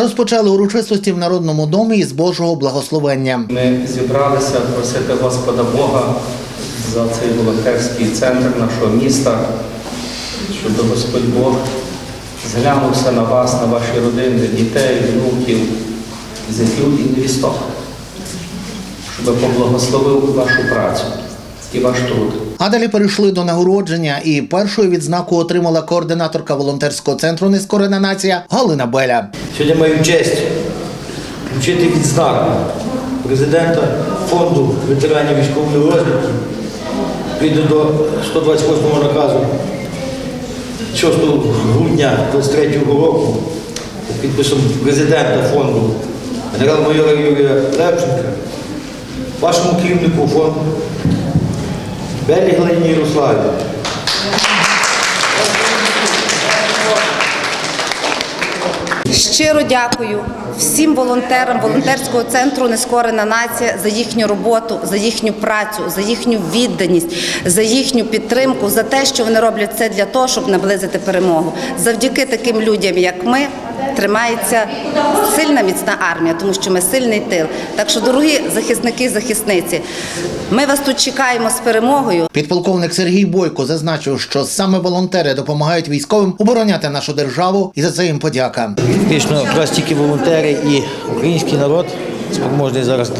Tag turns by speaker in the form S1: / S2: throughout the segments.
S1: Розпочали урочистості в народному домі із Божого благословення.
S2: Ми зібралися просити Господа Бога за цей волонтерський центр нашого міста, щоб Господь Бог зглянувся на вас, на ваші родини, дітей, внуків, зятів і невісток, щоб поблагословив вашу працю і ваш труд.
S1: А далі перейшли до нагородження, і першою відзнаку отримала координаторка волонтерського центру Нескорена нація Галина Беля.
S3: Сьогодні маю честь вручити відзнаку президента фонду ветеранів військової розвідки відповідно до 128 наказу 6 грудня 23 року за підписом президента фонду генерал-майора Юрія Левченка, вашому керівнику фонду Белі Галині Ярославі.
S4: Щиро дякую всім волонтерам волонтерського центру Нескорена нація за їхню роботу, за їхню працю, за їхню відданість, за їхню підтримку, за те, що вони роблять це для того, щоб наблизити перемогу. Завдяки таким людям, як ми, тримається сильна міцна армія, тому що ми сильний тил. Так що, дорогі захисники, захисниці, ми вас тут чекаємо з перемогою.
S1: Підполковник Сергій Бойко зазначив, що саме волонтери допомагають військовим обороняти нашу державу, і за це їм подяка.
S3: Фактично, якраз тільки волонтери і український народ спроможний зараз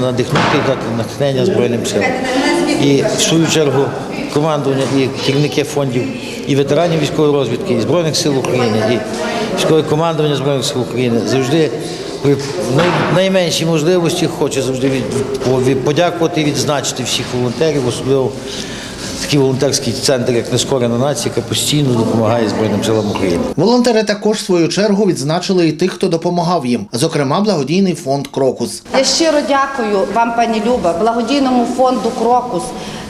S3: надихнути і натхнення Збройним силам. І в свою чергу командування і керівники фондів, і ветеранів військової розвідки, і Збройних сил України, і військове командування Збройних сил України завжди при найменшій можливості хоче завжди подякувати відзначити всіх волонтерів, особливо такий волонтерський центр, як Нескорена нація, яка постійно допомагає Збройним силам України.
S1: Волонтери також в свою чергу відзначили і тих, хто допомагав їм, зокрема благодійний фонд Крокус.
S4: Я щиро дякую вам, пані Люба, благодійному фонду Крокус,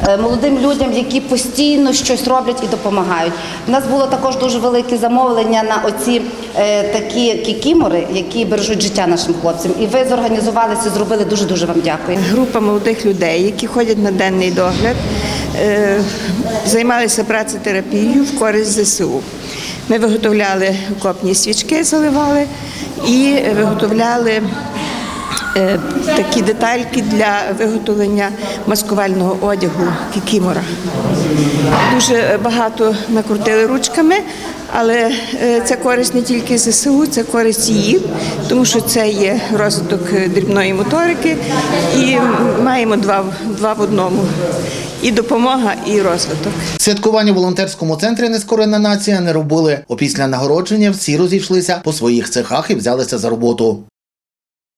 S4: е, молодим людям, які постійно щось роблять і допомагають. У нас було також дуже велике замовлення на оці е, такі кікімори, які бережуть життя нашим хлопцям. І ви зорганізувалися, зробили дуже дуже вам дякую.
S5: Група молодих людей, які ходять на денний догляд, займалися працетерапією в користь ЗСУ. Ми виготовляли окопні свічки, заливали і виготовляли е, такі детальки для виготовлення маскувального одягу кікімора. Дуже багато накрутили ручками, але е, це користь не тільки ЗСУ, це користь їм, тому що це є розвиток е, дрібної моторики, і маємо два, два в одному: і допомога, і розвиток.
S1: Святкування в волонтерському центрі Нескорена нація не робили. Опісля нагородження всі розійшлися по своїх цехах і взялися за роботу.